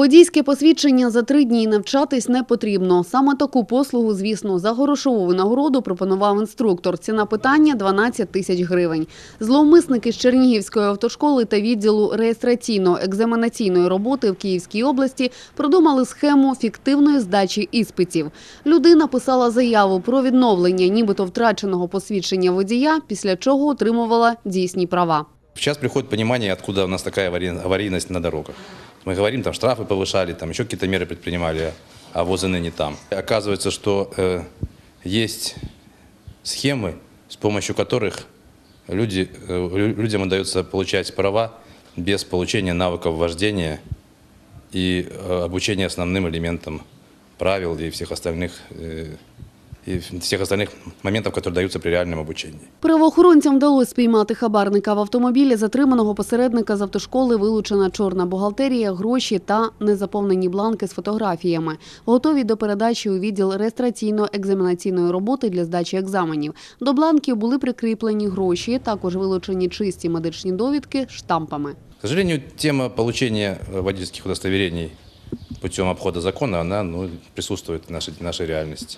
Водійське посвідчення за три дні навчатись не потрібно. Саме таку послугу, звісно, за грошову винагороду пропонував інструктор. Ціна питання – 12 тисяч гривень. Зловмисники з Чернігівської автошколи та відділу реєстраційно-екзаменаційної роботи в Київській області продумали схему фіктивної здачі іспитів. Людина писала заяву про відновлення нібито втраченого посвідчення водія, після чого отримувала дійсні права. Сейчас приходит понимание, откуда у нас такая авари- аварийность на дорогах. Мы говорим, там штрафы повышали, там еще какие-то меры предпринимали, а возы не там. Оказывается, что э, есть схемы, с помощью которых люди, э, лю- людям удается получать права без получения навыков вождения и э, обучения основным элементам правил и всех остальных, э, и всех остальных моментов, которые даются при реальном обучении. Правоохоронцям вдалося спіймати хабарника в автомобілі. Затриманого посередника з автошколи вилучена чорна бухгалтерія, гроші та незаповнені бланки з фотографіями. Готові до передачі у відділ реєстраційно-екзаменаційної роботи для здачі екзаменів. До бланків були прикріплені гроші, також вилучені чисті медичні довідки з штампами. К сожалению, тема получения э, водительских удостоверений путем обхода закона, она ну, присутствует в нашей, в нашей реальности.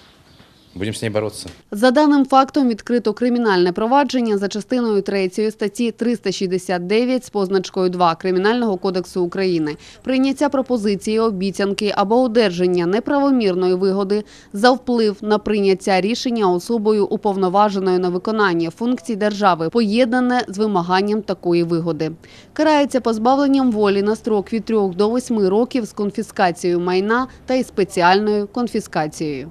Будем с ней бороться. За даним фактом відкрито кримінальне провадження за частиною 3 статті 369 з позначкою 2 Кримінального кодексу України. Прийняття пропозиції, обіцянки або одержання неправомірної вигоди за вплив на прийняття рішення особою уповноваженою на виконання функцій держави, поєднане з вимаганням такої вигоди. Карається позбавленням волі на строк від 3 до 8 років з конфіскацією майна та із спеціальною конфіскацією.